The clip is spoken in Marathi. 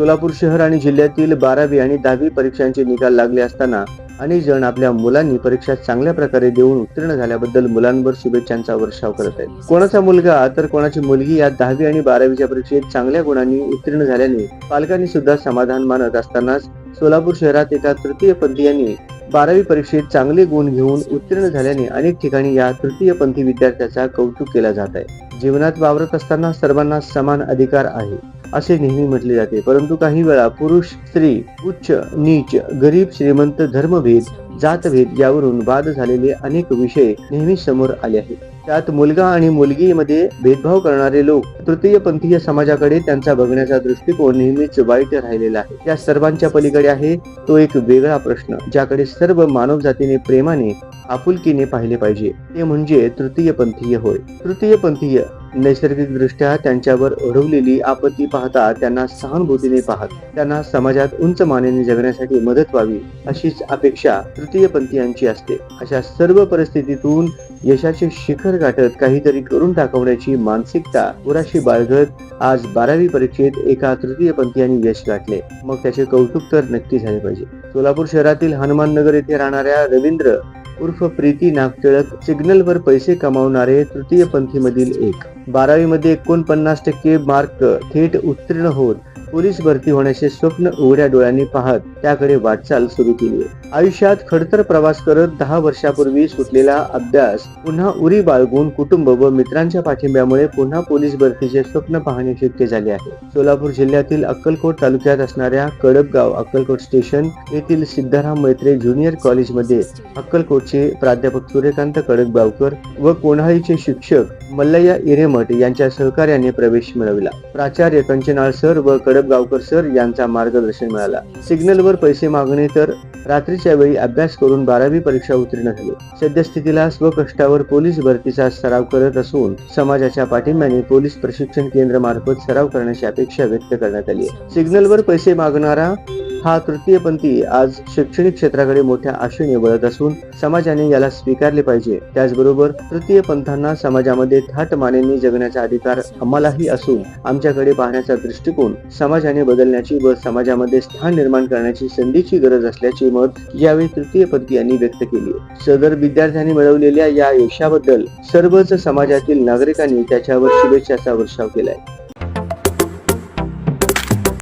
सोलापूर शहर आणि जिल्ह्यातील बारावी आणि दहावी परीक्षांचे निकाल लागले असताना अनेक जण आपल्या मुलांनी परीक्षा चांगल्या प्रकारे देऊन उत्तीर्ण झाल्याबद्दल मुलांवर शुभेच्छांचा वर्षाव करत आहेत. कोणाचा मुलगा तर कोणाची मुलगी या दहावी आणि बारावीच्या परीक्षेत चांगल्या गुणांनी उत्तीर्ण झाल्याने पालकांनी सुद्धा समाधान मानत असतानाच सोलापूर शहरात एका तृतीयपंथीयांनी बारावी परीक्षेत चांगले गुण घेऊन उत्तीर्ण झाल्याने अनेक ठिकाणी या तृतीयपंथी विद्यार्थ्याचा कौतुक केला जात आहे. जीवनात वावरत असताना सर्वांना समान अधिकार आहे असे नेहमी म्हटले जाते. परंतु काही वेळा पुरुष स्त्री उच्च नीच गरीब श्रीमंत धर्मभेद जातभेद यावरून वाद झालेले अनेक विषय नेहमी समोर आले आहेत. त्यात मुलगा आणि मुलगीमध्ये भेदभाव करणारे लोक तृतीयपंथीय समाजाकडे त्यांचा बघण्याचा दृष्टिकोन नेहमीच वाईट राहिलेला आहे. या सर्वांच्या पलीकडे आहे तो एक वेगळा प्रश्न ज्याकडे सर्व मानव जातीने प्रेमाने आपुलकीने पाहिले पाहिजे. ते म्हणजे तृतीयपंथीय होय. तृतीयपंथीय नैसर्गिकदृष्ट्या त्यांच्यावर ओढवलेली आपत्ती पाहता त्यांना सहानुभूतीने पाहत त्यांना समाजात उंच मानेने जगण्यासाठी मदत व्हावी अशीच अपेक्षा तृतीयपंथीयांची असते. अशा सर्व परिस्थितीतून यशाचे शिखर गाठत काहीतरी करून दाखवण्याची मानसिकता पुराशी बाळगत आज बारावी परीक्षेत एका तृतीयपंथीयांनी यश गाठले. मग त्याचे कौतुक तर नक्की झाले पाहिजे. सोलापूर शहरातील हनुमान नगर येथे राहणाऱ्या रवींद्र उर्फ प्रीती नागटिळक सिग्नलवर पैसे कमावणारे तृतीय पंथीमधील एक. बारावीमध्ये एकोणपन्नास टक्के मार्क थेट उत्तीर्ण होत पोलीस भरती होण्याचे स्वप्न उघड्या डोळ्यांनी पाहत त्याकडे वाटचाल सुरू केली. आयुष्यात खडतर प्रवास करत दहा वर्षापूर्वी सुटलेला अभ्यास पुन्हा उरी बाळगून कुटुंब व मित्रांच्या पाठिंब्यामुळे पुन्हा पोलीस भरतीचे स्वप्न पाहणे शक्य झाले आहे. सोलापूर जिल्ह्यातील अक्कलकोट तालुक्यात असणाऱ्या कडपगाव अक्कलकोट स्टेशन येथील सिद्धाराम मैत्रे ज्युनियर कॉलेजमध्ये अक्कलकोटचे प्राध्यापक सूर्यकांत कडकगावकर व कोणाळीचे शिक्षक मल्लय्या इरेमठ यांच्या सहकार्याने प्रवेश मिळविला. प्राचार्य कंचनाळ सर व कडपगावकर सर यांचा मार्गदर्शन मिळाला. सिग्नलवर पैसे मागणे तर रात्रीच्या वेळी अभ्यास करून बारावी परीक्षा उत्तीर्ण झाली. सद्यस्थितीला स्वकष्टावर पोलीस भरतीचा सराव करत असून समाजाच्या पाठिंब्याने पोलीस प्रशिक्षण केंद्र मार्फत सराव करण्याची अपेक्षा व्यक्त करण्यात आली आहे. सिग्नलवर पैसे मागणारा हा तृतीयपंथी आज शैक्षणिक क्षेत्राकडे मोठ्या आशेने वळत असून समाजाने याला स्वीकारले पाहिजे. त्याचबरोबर तृतीय पंथांना समाजामध्ये थाट मानेने जगण्याचा अधिकार आम्हालाही असून आमच्याकडे पाहण्याचा दृष्टिकोन समाजाने बदलण्याची व समाजामध्ये स्थान निर्माण करण्याची संधीची गरज असल्याचे मत यावेळी तृतीयपंथी यांनी व्यक्त केली. सदर विद्यार्थ्यांनी मिळवलेल्या या यशाबद्दल सर्वच समाजातील नागरिकांनी त्याच्यावर शुभेच्छाचा वर्षाव केलाय.